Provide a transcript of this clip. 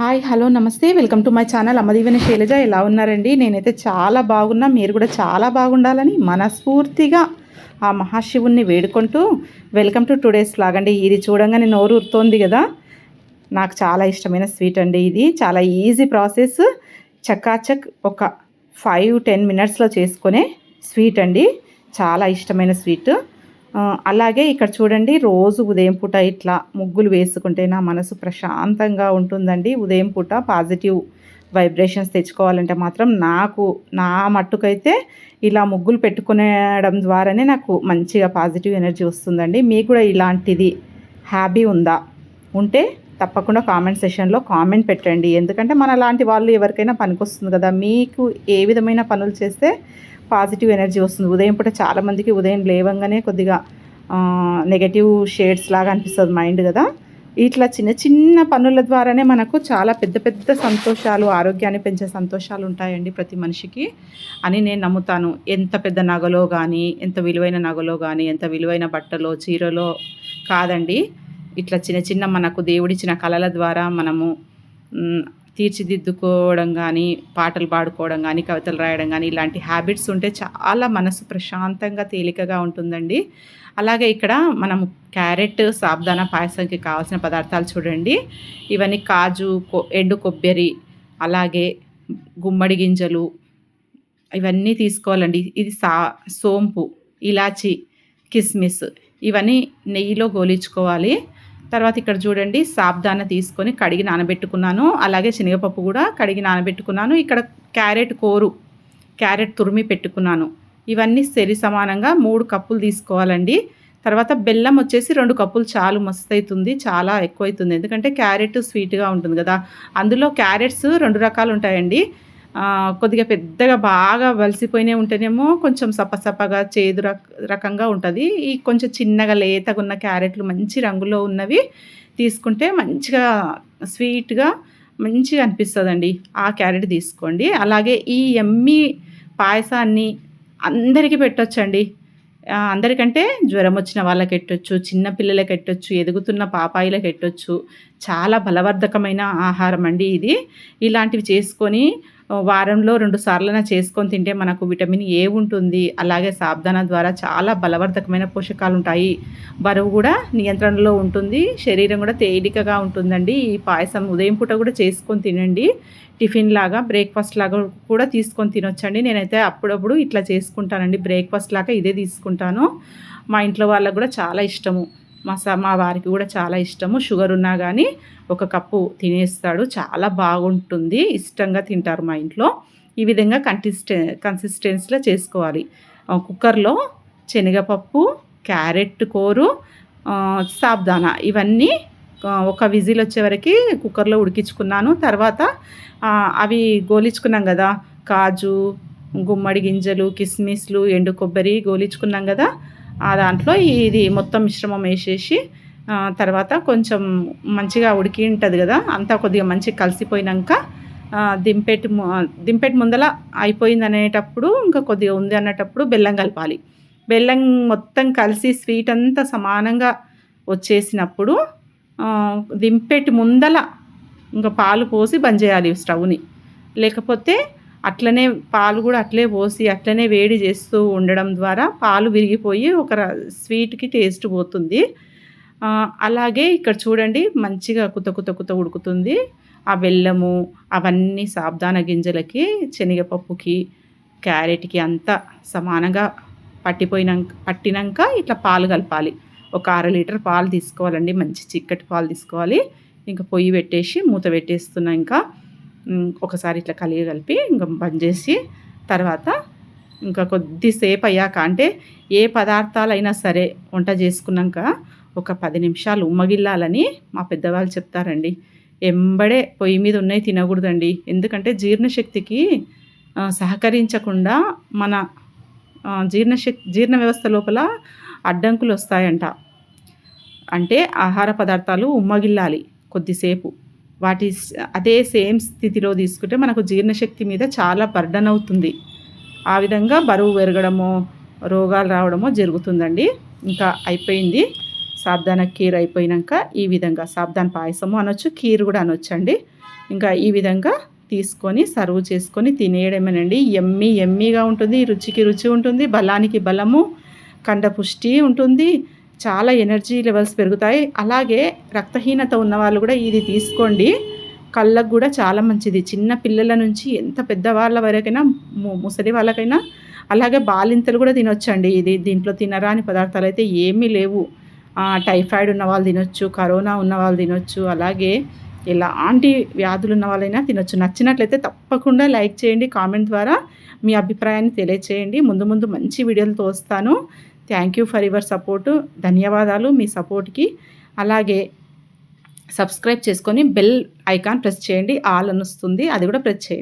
Hi hello నమస్తే. Welcome to my channel Ammadeevena Shailaja. ఎలా ఉన్నారండి? నేనైతే చాలా బాగున్నా. మీరు కూడా చాలా బాగుండాలని మనస్ఫూర్తిగా ఆ మహాశివుణ్ణి వేడుకుంటూ వెల్కమ్ టు టుడేస్ లాగండి ఇది చూడంగానే నోరు ఉరుతోంది కదా. నాకు చాలా ఇష్టమైన స్వీట్ అండి ఇది. చాలా ఈజీ ప్రాసెస్. చకాచక్ ఒక ఫైవ్ టెన్ మినిట్స్లో చేసుకునే స్వీట్ అండి. చాలా ఇష్టమైన స్వీట్. అలాగే ఇక్కడ చూడండి రోజు ఉదయం పూట ఇట్లా ముగ్గులు వేసుకుంటే నా మనసు ప్రశాంతంగా ఉంటుందండి. ఉదయం పూట పాజిటివ్ వైబ్రేషన్స్ తెచ్చుకోవాలంటే మాత్రం నాకు నా మట్టుకైతే ఇలా ముగ్గులు పెట్టుకునేయడం ద్వారానే నాకు మంచిగా పాజిటివ్ ఎనర్జీ వస్తుందండి. మీకు కూడా ఇలాంటిది హ్యాబీ ఉందా? ఉంటే తప్పకుండా కామెంట్ సెషన్లో కామెంట్ పెట్టండి. ఎందుకంటే మన లాంటి వాళ్ళు ఎవరికైనా పనికొస్తుంది కదా మీకు ఏ విధమైన పనులు చేస్తే పాజిటివ్ ఎనర్జీ వస్తుంది. ఉదయం పూట చాలామందికి ఉదయం లేవంగానే కొద్దిగా నెగటివ్ షేడ్స్ లాగా అనిపిస్తుంది మైండ్ కదా. ఇట్లా చిన్న చిన్న పనుల ద్వారానే మనకు చాలా పెద్ద పెద్ద సంతోషాలు ఆరోగ్యాన్ని పెంచే సంతోషాలు ఉంటాయండి ప్రతి మనిషికి అని నేను నమ్ముతాను. ఎంత పెద్ద నగలో కానీ ఎంత విలువైన నగలో కానీ ఎంత విలువైన బట్టలో చీరలో కాదండి. ఇట్లా చిన్న చిన్న మనకు దేవుడిచ్చిన కళల ద్వారా మనము తీర్చిదిద్దుకోవడం కానీ పాటలు పాడుకోవడం కానీ కవితలు రాయడం కానీ ఇలాంటి హ్యాబిట్స్ ఉంటే చాలా మనసు ప్రశాంతంగా తేలికగా ఉంటుందండి. అలాగే ఇక్కడ మనం క్యారెట్ సాబ్దానా పాయసంకి కావాల్సిన పదార్థాలు చూడండి. ఇవన్నీ కాజు కొ- ఎండు కొబ్బరి అలాగే గుమ్మడి గింజలు ఇవన్నీ తీసుకోవాలండి. ఇది సా సోంపు ఇలాచి కిస్మిస్ ఇవన్నీ నెయ్యిలో గోలించుకోవాలి. తర్వాత ఇక్కడ చూడండి సాబ్దాన తీసుకొని కడిగి నానబెట్టుకున్నాను. అలాగే శనగపప్పు కూడా కడిగి నానబెట్టుకున్నాను. ఇక్కడ క్యారెట్ కోరు క్యారెట్ తురిమి పెట్టుకున్నాను. ఇవన్నీ సరి సమానంగా మూడు కప్పులు తీసుకోవాలండి. తర్వాత బెల్లం వచ్చేసి రెండు కప్పులు చాలు మస్తు అవుతుంది చాలా ఎక్కువ అవుతుంది ఎందుకంటే క్యారెట్ స్వీట్గా ఉంటుంది కదా. అందులో క్యారెట్స్ రెండు రకాలు ఉంటాయండి. కొద్దిగా పెద్దగా బాగా వలసిపోయినే ఉంటేనేమో కొంచెం సప్పసప్పగా చేదు రకంగా ఉంటుంది. ఈ కొంచెం చిన్నగా లేతగా ఉన్న క్యారెట్లు మంచి రంగులో ఉన్నవి తీసుకుంటే మంచిగా స్వీట్గా మంచిగా అనిపిస్తుందండి. ఆ క్యారెట్ తీసుకోండి. అలాగే ఈ ఎమ్మి పాయసాన్ని అందరికీ పెట్టొచ్చండి. అందరికంటే జ్వరం వచ్చిన వాళ్ళకి ఎట్టొచ్చు చిన్న పిల్లలకి ఎట్టొచ్చు ఎదుగుతున్న పాపాయిలకి ఎట్టొచ్చు చాలా బలవర్ధకమైన ఆహారం అండి ఇది. ఇలాంటివి చేసుకొని వారంలో రెండు సార్లైనా చేసుకొని తింటే మనకు విటమిన్ ఏ ఉంటుంది. అలాగే సాబ్దాన ద్వారా చాలా బలవర్ధకమైన పోషకాలు ఉంటాయి బరువు కూడా నియంత్రణలో ఉంటుంది. శరీరం కూడా తేలికగా ఉంటుందండి. ఈ పాయసం ఉదయం పూట కూడా చేసుకొని తినండి. టిఫిన్ లాగా బ్రేక్ఫాస్ట్ లాగా కూడా తీసుకొని తినొచ్చండి. నేనైతే అప్పుడప్పుడు ఇట్లా చేసుకుంటానండి. బ్రేక్ఫాస్ట్ లాగా ఇదే తీసుకుంటాను. మా ఇంట్లో వాళ్ళకు కూడా చాలా ఇష్టము. మా స మా వారికి కూడా చాలా ఇష్టము. షుగర్ ఉన్నా కానీ ఒక కప్పు తినేస్తాడు. చాలా బాగుంటుంది. ఇష్టంగా తింటారు మా ఇంట్లో. ఈ విధంగా కన్సిస్టెన్ కన్సిస్టెన్సీలో చేసుకోవాలి. కుక్కర్లో శనగపప్పు క్యారెట్ కూరు సాబ్దానా ఇవన్నీ ఒక విజిల్ వచ్చే వరకు కుక్కర్లో ఉడికించుకున్నాను. తర్వాత అవి గోలించుకున్నాం కదా కాజు గుమ్మడి గింజలు కిస్మిస్లు ఎండు కొబ్బరి గోలించుకున్నాం కదా ఆ దాంట్లో ఇది మొత్తం మిశ్రమం వేసేసి తర్వాత కొంచెం మంచిగా ఉడికి ఉంటుంది కదా అంతా కొద్దిగా మంచిగా కలిసిపోయినాక ఆ, దింపెట్టి దింపెట్టి ముందల అయిపోయింది అనేటప్పుడు ఇంకా కొద్దిగా ఉంది అన్నటప్పుడు బెల్లం కలపాలి. బెల్లం మొత్తం కలిసి స్వీట్ అంతా సమానంగా వచ్చేసినప్పుడు ఆ, ముందల ఇంకా పాలు పోసి బంద్ చేయాలి స్టవ్ని. లేకపోతే అట్లనే పాలు కూడా అట్లే పోసి అట్లనే వేడి చేస్తూ ఉండడం ద్వారా పాలు విరిగిపోయి ఒక స్వీట్కి టేస్ట్ పోతుంది. అలాగే ఇక్కడ చూడండి మంచిగా కుత కుత కుత ఉడుకుతుంది. ఆ బెల్లము అవన్నీ సాబ్దాన గింజలకి శనగపప్పుకి క్యారెట్కి అంతా సమానంగా పట్టిపోయినాక పట్టినాక ఇట్లా పాలు కలపాలి. ఒక అర లీటర్ పాలు తీసుకోవాలండి మంచి చిక్కటి పాలు తీసుకోవాలి. ఇంకా పొయ్యి పెట్టేసి మూత పెట్టేస్తున్నా ఇంకా. ఒకసారి ఇట్లా కలిగి కలిపి ఇంకా బంద్ చేసి తర్వాత ఇంకా కొద్దిసేపు అయ్యాక అంటే ఏ పదార్థాలైనా సరే వంట చేసుకున్నాక ఒక పది నిమిషాలు ఉమ్మగిల్లాలని మా పెద్దవాళ్ళు చెప్తారండి. ఎంబడే పొయ్యి మీద ఉన్నాయి తినకూడదండి. ఎందుకంటే జీర్ణశక్తికి సహకరించకుండా మన జీర్ణశక్తి జీర్ణ వ్యవస్థ లోపల అడ్డంకులు వస్తాయంట. అంటే ఆహార పదార్థాలు ఉమ్మగిల్లాలి కొద్దిసేపు. వాటి అదే సేమ్ స్థితిలో తీసుకుంటే మనకు జీర్ణశక్తి మీద చాలా బర్డన్ అవుతుంది. ఆ విధంగా బరువు పెరగడము రోగాలు రావడమో జరుగుతుందండి. ఇంకా అయిపోయింది. సాబ్దాన కీర్ అయిపోయినాక ఈ విధంగా సాబ్దాన్ పాయసము అనొచ్చు కీర్ కూడా అనొచ్చండి. ఇంకా ఈ విధంగా తీసుకొని సర్వ్ చేసుకొని తినేయడమేనండి. ఎమ్మి ఎమ్మిగా ఉంటుంది రుచికి రుచి ఉంటుంది బలానికి బలము కండపుష్టి ఉంటుంది. చాలా ఎనర్జీ లెవెల్స్ పెరుగుతాయి. అలాగే రక్తహీనత ఉన్న వాళ్ళు కూడా ఇది తీసుకోండి. కళ్ళకు కూడా చాలా మంచిది. చిన్న పిల్లల నుంచి ఎంత పెద్ద వాళ్ళ వరకైనా ముసలి వాళ్ళకైనా అలాగే బాలింతలు కూడా తినొచ్చండి. ఇది దీంట్లో తినరాని పదార్థాలు అయితే ఏమీ లేవు. టైఫాయిడ్ ఉన్న వాళ్ళు తినొచ్చు కరోనా ఉన్న వాళ్ళు తినొచ్చు అలాగే ఎలాంటి వ్యాధులు ఉన్న వాళ్ళైనా తినొచ్చు. నచ్చినట్లయితే తప్పకుండా లైక్ చేయండి కామెంట్ ద్వారా మీ అభిప్రాయాన్ని తెలియచేయండి. ముందు ముందు మంచి వీడియోలతో వస్తాను. Thank you for your support ధన్యవాదాలు మీ సపోర్ట్కి. అలాగే సబ్స్క్రైబ్ చేసుకొని బెల్ ఐకాన్ ప్రెస్ చేయండి. ఆల్ అని వస్తుంది. అది కూడా ప్రెస్ చేయండి.